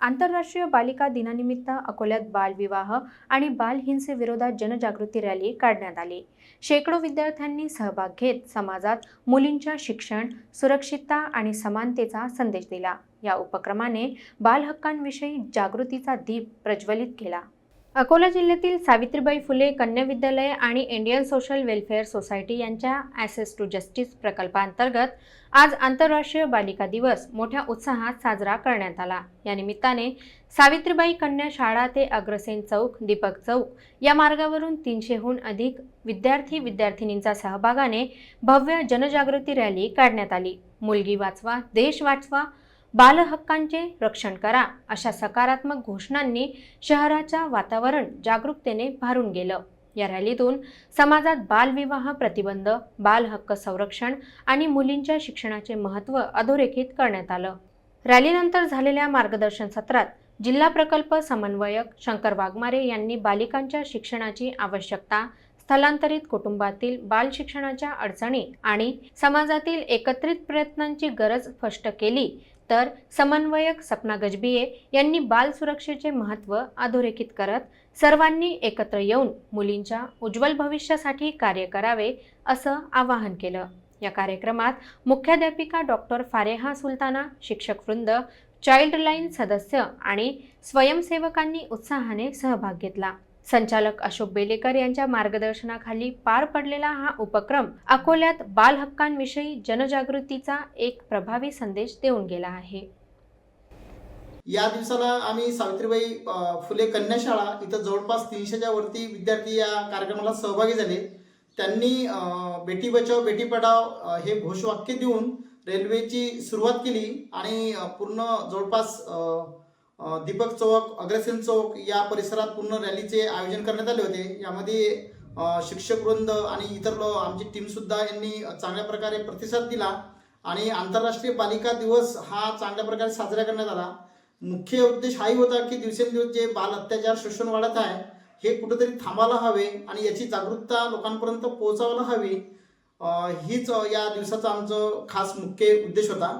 आंतरराष्ट्रीय बालिका दिनानिमित्त अकोल्यात बालविवाह आणि बालहिंसेविरोधात जनजागृती रॅली काढण्यात आली. शेकडो विद्यार्थ्यांनी सहभाग घेत समाजात मुलींच्या शिक्षण सुरक्षितता आणि समानतेचा संदेश दिला. या उपक्रमाने बालहक्कांविषयी जागृतीचा दीप प्रज्वलित केला. अकोला जिल्ह्यातील सावित्रीबाई फुले कन्या विद्यालय आणि इंडियन सोशल वेलफेअर सोसायटी यांच्या ॲसेस टू जस्टिस प्रकल्पांतर्गत आज आंतरराष्ट्रीय बालिका दिवस मोठ्या उत्साहात साजरा करण्यात आला. या निमित्ताने सावित्रीबाई कन्या शाळा ते अग्रसेन चौक दीपक चौक या मार्गावरून तीनशेहून अधिक विद्यार्थी विद्यार्थिनींचा सहभागाने भव्य जनजागृती रॅली काढण्यात आली. मुलगी वाचवा देश वाचवा बालहक्कांचे रक्षण करा अशा सकारात्मक घोषणांनी शहराच्या वातावरण जागरूकतेने भारून गेलं. या रॅलीतून समाजात बालविवाह प्रतिबंध बालहक्क संरक्षण आणि मुलींच्या शिक्षणाचे महत्त्व अधोरेखित करण्यात आलं. रॅलीनंतर झालेल्या मार्गदर्शन सत्रात जिल्हा प्रकल्प समन्वयक शंकर वाघमारे यांनी बालिकांच्या शिक्षणाची आवश्यकता स्थलांतरित कुटुंबातील बाल शिक्षणाच्या अडचणी आणि समाजातील एकत्रित प्रयत्नांची गरज स्पष्ट केली. तर समन्वयक सपना गजबिये यांनी बाल सुरक्षेचे महत्त्व अधोरेखित करत सर्वांनी एकत्र येऊन मुलींच्या उज्ज्वल भविष्यासाठी कार्य करावे असं आवाहन केलं. या कार्यक्रमात मुख्याध्यापिका डॉक्टर फारेहा सुलताना शिक्षक वृंद चाइल्डलाईन सदस्य आणि स्वयंसेवकांनी उत्साहाने सहभाग घेतला. संचालक अशोक बेलेकर यांच्या मार्गदर्शनाखाली पार पडलेला हा उपक्रम अकोल्यात बालहक्कांविषयी जनजागृतीचा एक प्रभावी संदेश देऊन गेला आहे. या दिवसाला आम्ही सावित्रीबाई फुले कन्या शाळा इथं जवळपास तीनशेच्या वरती विद्यार्थी या कार्यक्रमाला सहभागी झाले. त्यांनी बेटी बचाव बेटी पढाव हे घोषवाक्य देऊन रेल्वेची सुरुवात केली आणि पूर्ण जवळपास दीपक चौक अग्रसेन चौक या परिसरात पूर्ण रॅलीचे आयोजन करण्यात आले होते. यामध्ये शिक्षक वृंद आणि इतर लो आमची टीमसुद्धा यांनी चांगल्या प्रकारे प्रतिसाद दिला आणि आंतरराष्ट्रीय बालिका दिवस हा चांगल्या प्रकारे साजरा करण्यात आला. मुख्य उद्देश हाही होता की दिवसेंदिवस जे बाल अत्याचार शोषण वाढत आहे हे कुठेतरी थांबायला हवे आणि याची जागरूकता लोकांपर्यंत पोहोचावायला हवी. हीच या दिवसाचा आमचं खास मुख्य उद्देश होता.